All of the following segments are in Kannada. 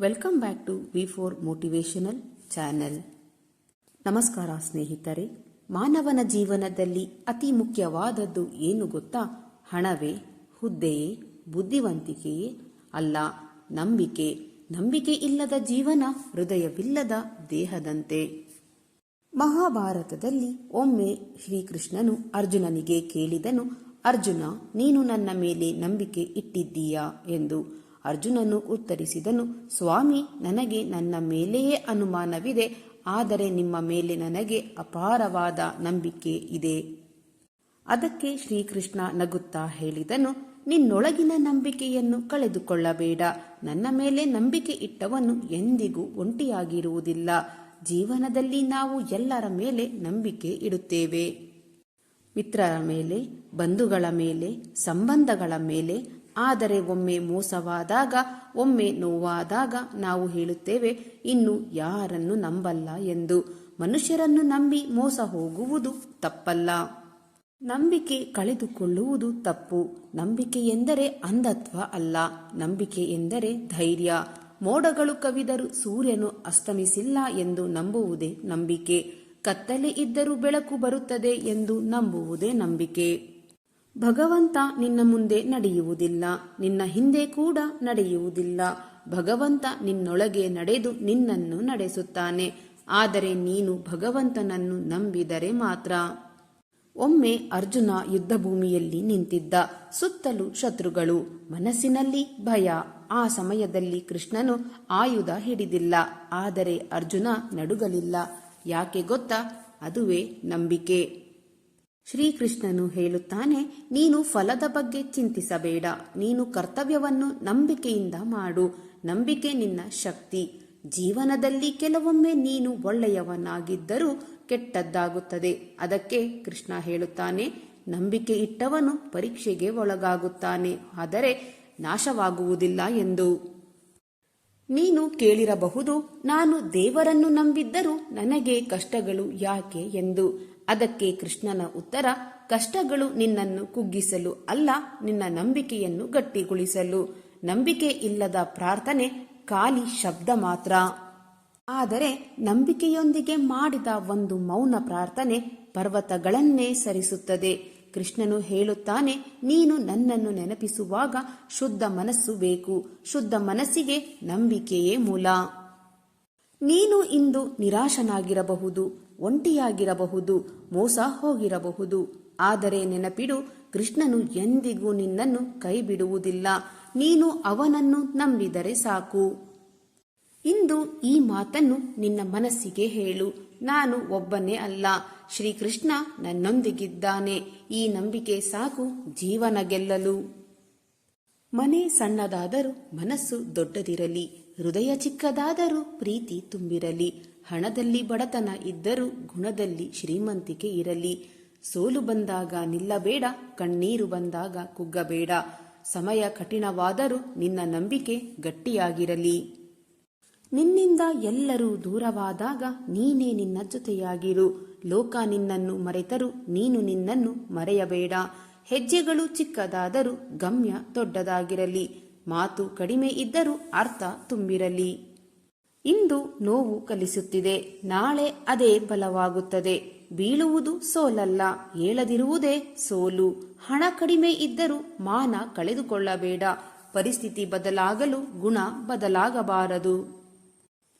Welcome back to V four motivational channel ನಮಸ್ಕಾರ ಸ್ನೇಹಿತರೆ, ಮಾನವನ ಜೀವನದಲ್ಲಿ ಅತಿ ಮುಖ್ಯವಾದದ್ದು ಏನು ಗೊತ್ತಾ? ಹಣವೇ, ಹುದ್ದೆಯೇ, ಬುದ್ಧಿವಂತಿಕೆಯೇ ಅಲ್ಲ, ನಂಬಿಕೆ. ನಂಬಿಕೆ ಇಲ್ಲದ ಜೀವನ ಹೃದಯವಿಲ್ಲದ ದೇಹದಂತೆ. ಮಹಾಭಾರತದಲ್ಲಿ ಒಮ್ಮೆ ಶ್ರೀಕೃಷ್ಣನು ಅರ್ಜುನನಿಗೆ ಕೇಳಿದನು, ಅರ್ಜುನ, ನೀನು ನನ್ನ ಮೇಲೆ ನಂಬಿಕೆ ಇಟ್ಟಿದ್ದೀಯಾ? ಎಂದು. ಅರ್ಜುನನು ಉತ್ತರಿಸಿದನು, ಸ್ವಾಮಿ, ನನಗೆ ನನ್ನ ಮೇಲೆಯೇ ಅನುಮಾನವಿದೆ, ಆದರೆ ನಿಮ್ಮ ಮೇಲೆ ನನಗೆ ಅಪಾರವಾದ ನಂಬಿಕೆ ಇದೆ. ಅದಕ್ಕೆ ಶ್ರೀಕೃಷ್ಣ ನಗುತ್ತಾ ಹೇಳಿದನು, ನಿನ್ನೊಳಗಿನ ನಂಬಿಕೆಯನ್ನು ಕಳೆದುಕೊಳ್ಳಬೇಡ, ನನ್ನ ಮೇಲೆ ನಂಬಿಕೆ ಇಟ್ಟವನು ಎಂದಿಗೂ ಒಂಟಿಯಾಗಿರುವುದಿಲ್ಲ, ಜೀವನದಲ್ಲಿ ನಾವು ಎಲ್ಲರ ಮೇಲೆ ನಂಬಿಕೆ ಇಡುತ್ತೇವೆ. ಮಿತ್ರರ ಮೇಲೆ, ಬಂಧುಗಳ ಮೇಲೆ, ಸಂಬಂಧಗಳ ಮೇಲೆ ಆದರೆ ಒಮ್ಮೆ ಮೋಸವಾದಾಗ, ಒಮ್ಮೆ ನೋವಾದಾಗ ನಾವು ಹೇಳುತ್ತೇವೆ, ಇನ್ನು ಯಾರನ್ನು ನಂಬಲ್ಲ ಎಂದು. ಮನುಷ್ಯರನ್ನು ನಂಬಿ ಮೋಸ ಹೋಗುವುದು ತಪ್ಪಲ್ಲ. ನಂಬಿಕೆ ಕಳೆದುಕೊಳ್ಳುವುದು ತಪ್ಪು. ನಂಬಿಕೆ ಎಂದರೆ ಅಂಧತ್ವ ಅಲ್ಲ. ನಂಬಿಕೆ ಎಂದರೆ ಧೈರ್ಯ. ಮೋಡಗಳು ಕವಿದರೂ ಸೂರ್ಯನು ಅಸ್ತಮಿಸಿಲ್ಲ ಎಂದು ನಂಬುವುದೇ ನಂಬಿಕೆ. ಕತ್ತಲೆ ಇದ್ದರೂ ಬೆಳಕು ಬರುತ್ತದೆ ಎಂದು ನಂಬುವುದೇ ನಂಬಿಕೆ. ಭಗವಂತ ನಿನ್ನ ಮುಂದೆ ನಡೆಯುವುದಿಲ್ಲ, ನಿನ್ನ ಹಿಂದೆ ಕೂಡ ನಡೆಯುವುದಿಲ್ಲ. ಭಗವಂತ ನಿನ್ನೊಳಗೆ ನಡೆದು ನಿನ್ನನ್ನು ನಡೆಸುತ್ತಾನೆ. ಆದರೆ ನೀನು ಭಗವಂತನನ್ನು ನಂಬಿದರೆ ಮಾತ್ರ. ಒಮ್ಮೆ ಅರ್ಜುನ ಯುದ್ಧಭೂಮಿಯಲ್ಲಿ ನಿಂತಿದ್ದ ಸುತ್ತಲೂ ಶತ್ರುಗಳು, ಮನಸ್ಸಿನಲ್ಲಿ ಭಯ. ಆ ಸಮಯದಲ್ಲಿ ಕೃಷ್ಣನು ಆಯುಧ ಹಿಡಿದಿಲ್ಲ, ಆದರೆ ಅರ್ಜುನ ನಡುಗಲಿಲ್ಲ. ಯಾಕೆ ಗೊತ್ತಾ? ಅದುವೇ ನಂಬಿಕೆ. ಶ್ರೀಕೃಷ್ಣನು ಹೇಳುತ್ತಾನೆ, ನೀನು ಫಲದ ಬಗ್ಗೆ ಚಿಂತಿಸಬೇಡ, ನೀನು ಕರ್ತವ್ಯವನ್ನು ನಂಬಿಕೆಯಿಂದ ಮಾಡು, ನಂಬಿಕೆ ನಿನ್ನ ಶಕ್ತಿ. ಜೀವನದಲ್ಲಿ ಕೆಲವೊಮ್ಮೆ ನೀನು ಒಳ್ಳೆಯವನಾಗಿದ್ದರೂ ಕೆಟ್ಟದ್ದಾಗುತ್ತದೆ. ಅದಕ್ಕೆ ಕೃಷ್ಣ ಹೇಳುತ್ತಾನೆ, ನಂಬಿಕೆ ಇಟ್ಟವನು ಪರೀಕ್ಷೆಗೆ ಒಳಗಾಗುತ್ತಾನೆ, ಆದರೆ ನಾಶವಾಗುವುದಿಲ್ಲ ಎಂದು. ನೀನು ಕೇಳಿರಬಹುದು, ನಾನು ದೇವರನ್ನು ನಂಬಿದ್ದರೂ ನನಗೆ ಕಷ್ಟಗಳು ಯಾಕೆ ಎಂದು. ಅದಕ್ಕೆ ಕೃಷ್ಣನ ಉತ್ತರ, ಕಷ್ಟಗಳು ನಿನ್ನನ್ನು ಕುಗ್ಗಿಸಲು ಅಲ್ಲ, ನಿನ್ನ ನಂಬಿಕೆಯನ್ನು ಗಟ್ಟಿಗೊಳಿಸಲು. ನಂಬಿಕೆ ಇಲ್ಲದ ಪ್ರಾರ್ಥನೆ, ಖಾಲಿ ಶಬ್ದ ಮಾತ್ರ. ಆದರೆ ನಂಬಿಕೆಯೊಂದಿಗೆ ಮಾಡಿದ ಒಂದು ಮೌನ ಪ್ರಾರ್ಥನೆ ಪರ್ವತಗಳನ್ನೇ ಸರಿಸುತ್ತದೆ. ಕೃಷ್ಣನು ಹೇಳುತ್ತಾನೆ, ನೀನು ನನ್ನನ್ನು ನೆನಪಿಸುವಾಗ ಶುದ್ಧ ಮನಸ್ಸು ಬೇಕು. ಶುದ್ಧ ಮನಸ್ಸಿಗೆ ನಂಬಿಕೆಯೇ ಮೂಲ. ನೀನು ಇಂದು ನಿರಾಶನಾಗಿರಬಹುದು. ಒಂಟಿಯಾಗಿರಬಹುದು, ಮೋಸ ಹೋಗಿರಬಹುದು. ಆದರೆ ನೆನಪಿಡು, ಕೃಷ್ಣನು ಎಂದಿಗೂ ನಿನ್ನನ್ನು ಕೈ ಬಿಡುವುದಿಲ್ಲ ನೀನು ಅವನನ್ನು ನಂಬಿದರೆ ಸಾಕು. ಇಂದು ಈ ಮಾತನ್ನು ನಿನ್ನ ಮನಸ್ಸಿಗೆ ಹೇಳು. ನಾನು ಒಬ್ಬನೇ ಅಲ್ಲ. ಶ್ರೀಕೃಷ್ಣ ನನ್ನೊಂದಿಗಿದ್ದಾನೆ. ಈ ನಂಬಿಕೆ ಸಾಕು ಜೀವನ ಗೆಲ್ಲಲು. ಮನೆ ಸಣ್ಣದಾದರೂ ಮನಸ್ಸು ದೊಡ್ಡದಿರಲಿ. ಹೃದಯ ಚಿಕ್ಕದಾದರೂ ಪ್ರೀತಿ ತುಂಬಿರಲಿ. ಹಣದಲ್ಲಿ ಬಡತನ ಇದ್ದರೂ ಗುಣದಲ್ಲಿ ಶ್ರೀಮಂತಿಕೆ ಇರಲಿ. ಸೋಲು ಬಂದಾಗ ನಿಲ್ಲಬೇಡ, ಕಣ್ಣೀರು ಬಂದಾಗ ಕುಗ್ಗಬೇಡ. ಸಮಯ ಕಠಿಣವಾದರೂ ನಿನ್ನ ನಂಬಿಕೆ ಗಟ್ಟಿಯಾಗಿರಲಿ. ನಿನ್ನಿಂದ ಎಲ್ಲರೂ ದೂರವಾದಾಗ ನೀನೇ ನಿನ್ನ ಜೊತೆಯಾಗಿರು. ಲೋಕ ನಿನ್ನನ್ನು ಮರೆತರು ನೀನು ನಿನ್ನನ್ನು ಮರೆಯಬೇಡ. ಹೆಜ್ಜೆಗಳು ಚಿಕ್ಕದಾದರೂ ಗಮ್ಯ ದೊಡ್ಡದಾಗಿರಲಿ. ಮಾತು ಕಡಿಮೆ ಇದ್ದರೂ ಅರ್ಥ ತುಂಬಿರಲಿ. ಇಂದು ನೋವು ಕಲಿಸುತ್ತಿದೆ. ನಾಳೆ ಅದೇ ಬಲವಾಗುತ್ತದೆ ಬೀಳುವುದು ಸೋಲಲ್ಲ. ಏಳದಿರುವುದೇ ಸೋಲು. ಹಣ ಕಡಿಮೆ ಇದ್ದರೂ ಮಾನ ಕಳೆದುಕೊಳ್ಳಬೇಡ. ಪರಿಸ್ಥಿತಿ ಬದಲಾಗಲು ಗುಣ ಬದಲಾಗಬಾರದು.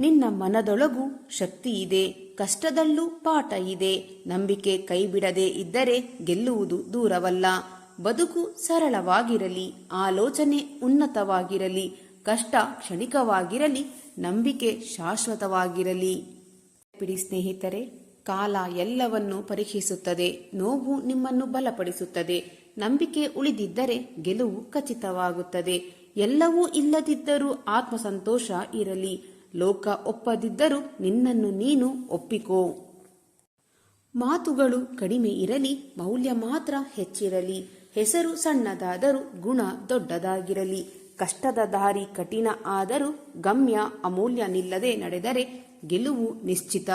ನಿನ್ನ ಮನದೊಳಗೂ ಶಕ್ತಿ ಇದೆ. ಕಷ್ಟದಲ್ಲೂ ಪಾಠ ಇದೆ. ನಂಬಿಕೆ ಕೈಬಿಡದೆ ಇದ್ದರೆ ಗೆಲ್ಲುವುದು ದೂರವಲ್ಲ. ಬದುಕು ಸರಳವಾಗಿರಲಿ. ಆಲೋಚನೆ ಉನ್ನತವಾಗಿರಲಿ. ಕಷ್ಟ ಕ್ಷಣಿಕವಾಗಿರಲಿ, ನಂಬಿಕೆ ಶಾಶ್ವತವಾಗಿರಲಿ. ಬಿಡಿ ಸ್ನೇಹಿತರೆ, ಕಾಲ ಎಲ್ಲವನ್ನೂ ಪರೀಕ್ಷಿಸುತ್ತದೆ ನೋವು ನಿಮ್ಮನ್ನು ಬಲಪಡಿಸುತ್ತದೆ, ನಂಬಿಕೆ ಉಳಿದಿದ್ದರೆ ಗೆಲುವು ಖಚಿತವಾಗುತ್ತದೆ. ಎಲ್ಲವೂ ಇಲ್ಲದಿದ್ದರೂ ಆತ್ಮಸಂತೋಷ ಇರಲಿ, ಲೋಕ ಒಪ್ಪದಿದ್ದರೂ ನಿನ್ನನ್ನು ನೀನು ಒಪ್ಪಿಕೋ. ಮಾತುಗಳು ಕಡಿಮೆ ಇರಲಿ, ಮೌಲ್ಯ ಮಾತ್ರ ಹೆಚ್ಚಿರಲಿ, ಹೆಸರು ಸಣ್ಣದಾದರೂ ಗುಣ ದೊಡ್ಡದಾಗಿರಲಿ. ಕಷ್ಟದ ದಾರಿ ಕಠಿಣ ಆದರೂ ಗಮ್ಯ ಅಮೂಲ್ಯ ನಿಲ್ಲದೆ ನಡೆದರೆ ಗೆಲುವು ನಿಶ್ಚಿತ.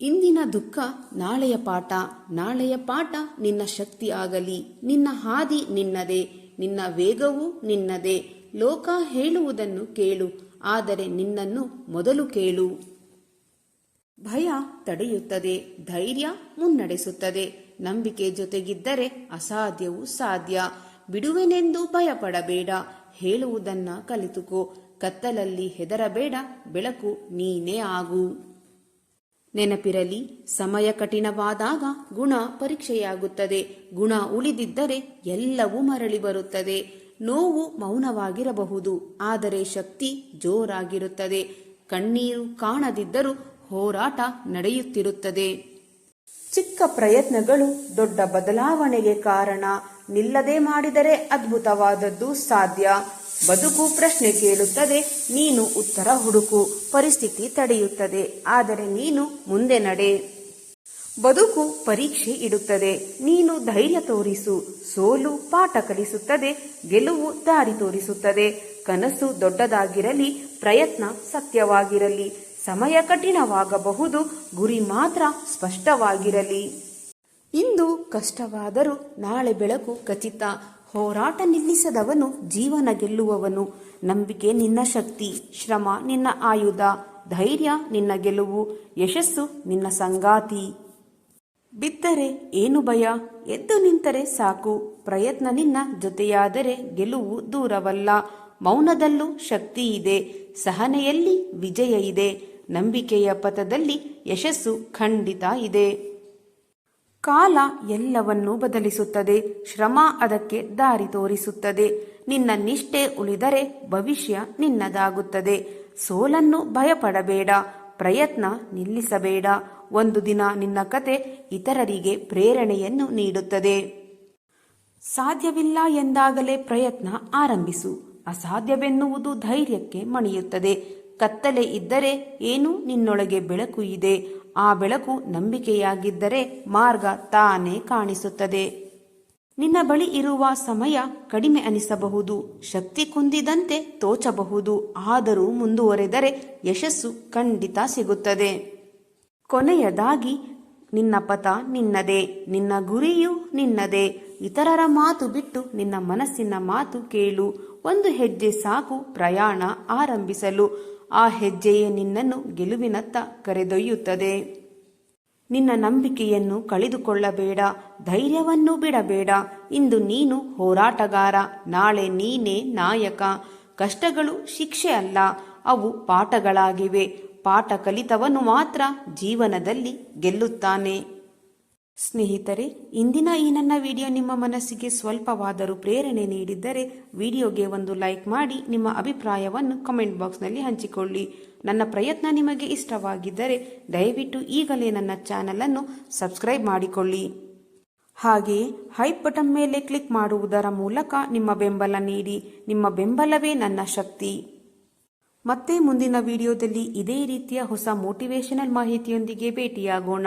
ಇಂದಿನ ದುಃಖ ನಾಳೆಯ ಪಾಠ ನಾಳೆಯ ಪಾಠ ನಿನ್ನ ಶಕ್ತಿ ಆಗಲಿ, ನಿನ್ನ ಹಾದಿ ನಿನ್ನದೇ, ನಿನ್ನ ವೇಗವೂ ನಿನ್ನದೇ. ಲೋಕ ಹೇಳುವುದನ್ನು ಕೇಳು, ಆದರೆ ನಿನ್ನನ್ನು ಮೊದಲು ಕೇಳು. ಭಯ ತಡೆಯುತ್ತದೆ, ಧೈರ್ಯ ಮುನ್ನಡೆಸುತ್ತದೆ. ನಂಬಿಕೆ ಜೊತೆಗಿದ್ದರೆ ಅಸಾಧ್ಯವೂ ಸಾಧ್ಯ. ಬಿಡುವೆನೆಂದು ಭಯಪಡಬೇಡ, ಹೇಳುವುದನ್ನ ಕಲಿತುಕೋ. ಕತ್ತಲಲ್ಲಿ ಹೆದರಬೇಡ, ಬೆಳಕು ನೀನೇ ಆಗು. ನೆನಪಿರಲಿ, ಸಮಯ ಕಠಿಣವಾದಾಗ ಗುಣ ಪರೀಕ್ಷೆಯಾಗುತ್ತದೆ. ಗುಣ ಉಳಿದಿದ್ದರೆ ಎಲ್ಲವೂ ಮರಳಿ ಬರುತ್ತದೆ. ನೋವು ಮೌನವಾಗಿರಬಹುದು, ಆದರೆ ಶಕ್ತಿ ಜೋರಾಗಿರುತ್ತದೆ. ಕಣ್ಣೀರು ಕಾಣದಿದ್ದರೂ ಹೋರಾಟ ನಡೆಯುತ್ತಿರುತ್ತದೆ. ಚಿಕ್ಕ ಪ್ರಯತ್ನಗಳು ದೊಡ್ಡ ಬದಲಾವಣೆಗೆ ಕಾರಣ. ನಿಲ್ಲದೆ ಮಾಡಿದರೆ ಅದ್ಭುತವಾದದ್ದು ಸಾಧ್ಯ. ಬದುಕು ಪ್ರಶ್ನೆ ಕೇಳುತ್ತದೆ, ನೀನು ಉತ್ತರ ಹುಡುಕು, ಪರಿಸ್ಥಿತಿ ತಡೆಯುತ್ತದೆ, ಆದರೆ ನೀನು ಮುಂದೆ ನಡೆ. ಬದುಕು ಪರೀಕ್ಷೆ ಇಡುತ್ತದೆ, ನೀನು ಧೈರ್ಯ ತೋರಿಸು, ಸೋಲು ಪಾಠ ಕಲಿಸುತ್ತದೆ, ಗೆಲುವು ದಾರಿ ತೋರಿಸುತ್ತದೆ, ಕನಸು ದೊಡ್ಡದಾಗಿರಲಿ, ಪ್ರಯತ್ನ ಸತ್ಯವಾಗಿರಲಿ, ಸಮಯ ಕಠಿಣವಾಗಬಹುದು, ಗುರಿ ಮಾತ್ರ ಸ್ಪಷ್ಟವಾಗಿರಲಿ. ಇಂದು ಕಷ್ಟವಾದರೂ ನಾಳೆ ಬೆಳಕು ಖಚಿತ. ಹೋರಾಟ ನಿಲ್ಲಿಸದವನು, ಜೀವನ ಗೆಲ್ಲುವವನು. ನಂಬಿಕೆ ನಿನ್ನ ಶಕ್ತಿ, ಶ್ರಮ ನಿನ್ನ ಆಯುಧ. ಧೈರ್ಯ ನಿನ್ನ ಗೆಲುವು, ಯಶಸ್ಸು ನಿನ್ನ ಸಂಗಾತಿ. ಬಿದ್ದರೆ ಏನು ಭಯ? ಎದ್ದು ನಿಂತರೆ ಸಾಕು. ಪ್ರಯತ್ನ ನಿನ್ನ ಜೊತೆಯಾದರೆ ಗೆಲುವು ದೂರವಲ್ಲ. ಮೌನದಲ್ಲೂ ಶಕ್ತಿ ಇದೆ. ಸಹನೆಯಲ್ಲಿ ವಿಜಯ ಇದೆ. ನಂಬಿಕೆಯ ಪಥದಲ್ಲಿ ಯಶಸ್ಸು ಖಂಡಿತ ಇದೆ. ಕಾಲ ಎಲ್ಲವನ್ನೂ ಬದಲಿಸುತ್ತದೆ. ಶ್ರಮ ಅದಕ್ಕೆ ದಾರಿ ತೋರಿಸುತ್ತದೆ. ನಿನ್ನ ನಿಷ್ಠೆ ಉಳಿದರೆ ಭವಿಷ್ಯ ನಿನ್ನದಾಗುತ್ತದೆ. ಸೋಲನ್ನು ಭಯಪಡಬೇಡ. ಪ್ರಯತ್ನ ನಿಲ್ಲಿಸಬೇಡ. ಒಂದು ದಿನ ನಿನ್ನ ಕತೆ ಇತರರಿಗೆ ಪ್ರೇರಣೆಯನ್ನು ನೀಡುತ್ತದೆ. ಸಾಧ್ಯವಿಲ್ಲ ಎಂದಾಗಲೇ ಪ್ರಯತ್ನ ಆರಂಭಿಸು. ಅಸಾಧ್ಯವೆನ್ನುವುದು ಧೈರ್ಯಕ್ಕೆ ಮಣಿಯುತ್ತದೆ. ಕತ್ತಲೆ ಇದ್ದರೆ ಏನು ನಿನ್ನೊಳಗೆ ಬೆಳಕು ಇದೆ. ಆ ಬೆಳಕು ನಂಬಿಕೆಯಾಗಿದ್ದರೆ ಮಾರ್ಗ ತಾನೇ ಕಾಣಿಸುತ್ತದೆ. ನಿನ್ನ ಬಳಿ ಇರುವ ಸಮಯ ಕಡಿಮೆ ಅನಿಸಬಹುದು, ಶಕ್ತಿ ಕುಂದಿದಂತೆ ತೋಚಬಹುದು, ಆದರೂ ಮುಂದುವರೆದರೆ ಯಶಸ್ಸು ಖಂಡಿತ ಸಿಗುತ್ತದೆ. ಕೊನೆಯದಾಗಿ, ನಿನ್ನ ಪಥ ನಿನ್ನದೇ, ನಿನ್ನ ಗುರಿಯು ನಿನ್ನದೇ, ಇತರರ ಮಾತು ಬಿಟ್ಟು ನಿನ್ನ ಮನಸ್ಸಿನ ಮಾತು ಕೇಳು, ಒಂದು ಹೆಜ್ಜೆ ಸಾಕು ಪ್ರಯಾಣ ಆರಂಭಿಸಲು. ಆ ಹೆಜ್ಜೆಯೇ ನಿನ್ನನ್ನು ಗೆಲುವಿನತ್ತ ಕರೆದೊಯ್ಯುತ್ತದೆ. ನಿನ್ನ ನಂಬಿಕೆಯನ್ನು ಕಳೆದುಕೊಳ್ಳಬೇಡ, ಧೈರ್ಯವನ್ನು ಬಿಡಬೇಡ. ಇಂದು ನೀನು ಹೋರಾಟಗಾರ, ನಾಳೆ ನೀನೇ ನಾಯಕ. ಕಷ್ಟಗಳು ಶಿಕ್ಷೆ ಅಲ್ಲ, ಅವು ಪಾಠಗಳಾಗಿವೆ. ಪಾಠ ಕಲಿತವನು ಮಾತ್ರ ಜೀವನದಲ್ಲಿ ಗೆಲ್ಲುತ್ತಾನೆ. ಸ್ನೇಹಿತರೆ, ಇಂದಿನ ಈ ನನ್ನ ವಿಡಿಯೋ ನಿಮ್ಮ ಮನಸ್ಸಿಗೆ ಸ್ವಲ್ಪವಾದರೂ ಪ್ರೇರಣೆ ನೀಡಿದ್ದರೆ ವಿಡಿಯೋಗೆ ಒಂದು ಲೈಕ್ ಮಾಡಿ, ನಿಮ್ಮ ಅಭಿಪ್ರಾಯವನ್ನು ಕಮೆಂಟ್ ಬಾಕ್ಸ್ನಲ್ಲಿ ಹಂಚಿಕೊಳ್ಳಿ. ನನ್ನ ಪ್ರಯತ್ನ ನಿಮಗೆ ಇಷ್ಟವಾಗಿದ್ದರೆ ದಯವಿಟ್ಟು ಈಗಲೇ ನನ್ನ ಚಾನಲನ್ನು ಸಬ್ಸ್ಕ್ರೈಬ್ ಮಾಡಿಕೊಳ್ಳಿ. ಹಾಗೆ ಹೈಪ್ ಬಟನ್ ಮೇಲೆ ಕ್ಲಿಕ್ ಮಾಡುವುದರ ಮೂಲಕ ನಿಮ್ಮ ಬೆಂಬಲ ನೀಡಿ, ನಿಮ್ಮ ಬೆಂಬಲವೇ ನನ್ನ ಶಕ್ತಿ. ಮತ್ತೆ ಮುಂದಿನ ವಿಡಿಯೋದಲ್ಲಿ ಇದೇ ರೀತಿಯ ಹೊಸ ಮೋಟಿವೇಶನಲ್ ಮಾಹಿತಿಯೊಂದಿಗೆ ಭೇಟಿಯಾಗೋಣ.